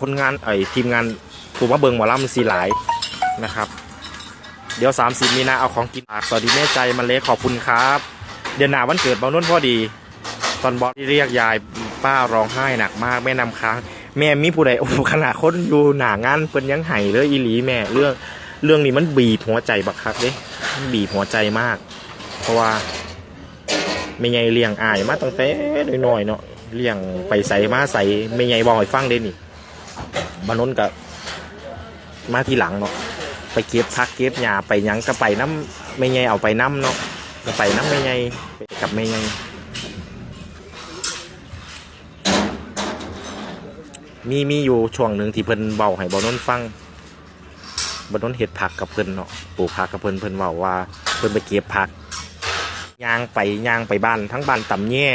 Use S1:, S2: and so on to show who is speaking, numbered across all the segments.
S1: คนงานไอ้ทีมงานผู้มาเบิงหมอลำสีหลายนะครับ เดี๋ยว 30 มีนาเอาของกินฝากสวัสดีแม่ใจมันเล็กขอบคุณครับ เดือนหน้าวันเกิดบางนุ่นพอดี ตอนบอสที่เรียกยายป้าร้องไห้หนักมากแม่นำค้าง แม่มีผู้ใดโอ้ขนาดคนอยู่หนางานเพิ่นยังไห้เลยอีหลีแม่เรื่องเรื่องนี้มันบีบหัวใจบักคักเด้มันบีบหัวใจมาก เพราะว่าไม่ไงเลี้ยงอายมาตั้งแต่น้อยๆเนาะเลี้ยงไปใส่มาใส่ไม่ไงบอกให้ฟังเด้นี่ บานน์กับมาทีหลังเนาะไปเก็บพักเก็บหญ้าไปยังก็ไปน้ำไม่ไงเอาไปน้ำเนาะก็ไปน้ำไม่ไงกับไม่ไงมีมีอยู่ช่วงหนึ่งที่เพิ่นเบาให้บอนนท์ฟังบอนนท์เห็ดผักกับเพิ่นเนาะปลูกผักกับเพิ่นเพิ่นเบาว่า เพิ่นไปเก็บผักย่างไปย่างไปบ้านทั้งบ้านต่ำแย่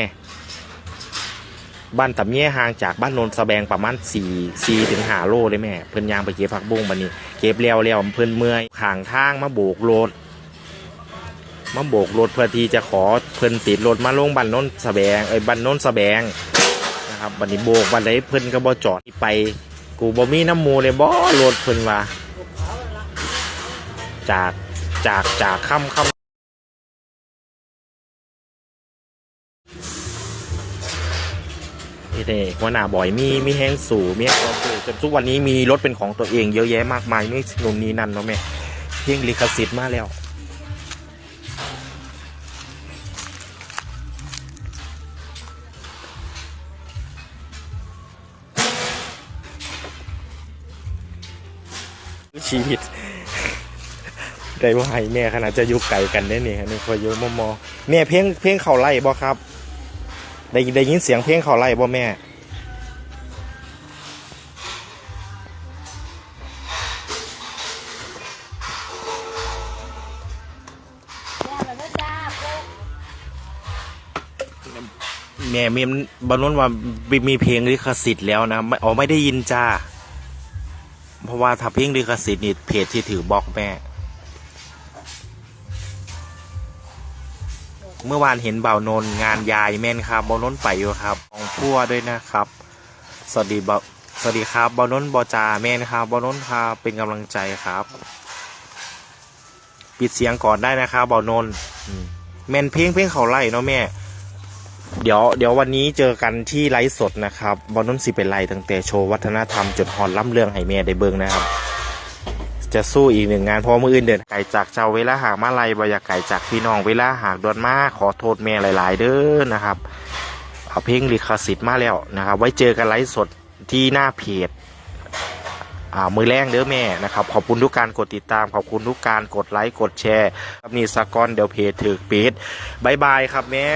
S1: บ้านต่ำแย่ห่างจากบ้านโนนสะแบงประมาณสี่สี่ถึงห้าโลเลยแม่ เพิ่นยางไปเก็บผักบุ้งบันนี้ เก็บแล้วแล้วเพิ่นเมื่อยข้างทางมาโบกรถมาโบกรถเพื่อที่จะขอเพิ่นติดรถมาลงบ้านโนนสะแบงเอ้บ้านโนนสะแบงนะครับบันนี้โบกบันไดเพิ่นก็บ่จอดไป กูบ่มีน้ำมูเลยบ่รถเพิ่นว่าจากจากจากค่ำค่ำนี่เด้หัวหน้าบ่อยมีมีแห้งสูมีแห้งสู่จนทุกวันนี้มีรถเป็นของตัวเองเยอะแยะมากมายไม่นู่นนี่นั่นเนาะแม่เพียงลิขสิทธิ์มาแล้วชีวิตได้ว่าให้แม่ขนาดจะอยู่ไกลกันได้เนี่ยนี่คอยอยู่มอมอแม่เพลงเพลงเข่าไล่บ่ครับ ได้ได้ยินเสียงเพลงเขาไล่บ่แม่
S2: ย่าแบบว่าจ้า
S1: แม่มีบรรลุว่ามีเพลงลิขสิทธิ์แล้วนะไม่อ๋อไม่ได้ยินจ้า เพราะว่าถ้าเพลงลิขสิทธิ์นี่เพจที่ถือบล็อกแม่ เมื่อวานเห็นเบานนงานยายแม่นครับเบานนไปอยู่ครับของพั่วด้วยนะครับ สวัสดีเบาสวัสดีครับเบานนท์บอจาแม่นครับเบานนครับเป็นกำลังใจครับ ปิดเสียงก่อนได้นะครับเบานนแม่นเพลงเพลงเขาไล่เนาะแม่ เดี๋ยวเดี๋ยววันนี้เจอกันที่ไลฟ์สดนะครับบอลนุ่นสิเป็นไรตั้งแต่โชว์วัฒนธรรมจุดฮอนล่ำเรื่องให้แม่ได้เบิ่งนะครับ จะสู้อีกหนึ่งงานเพราะมืออื่นเดินไก่จากเจ้าเวลาหากมาไลบอยากไก่จากพี่น้องเวลาหากดวนมาขอโทษแม่หลาย ๆ เด้อนะครับเอาเพลงลิขสิทธิ์มาแล้วนะครับ ไว้เจอกันไลฟ์สดที่หน้าเพจอ่ามือแรงเด้อแม่นะครับ ขอบคุณทุกการกดติดตาม ขอบคุณทุกการกดไลค์กดแชร์ครับนี่สกอนเดี๋ยวเพจถือปิดบายบายครับแม่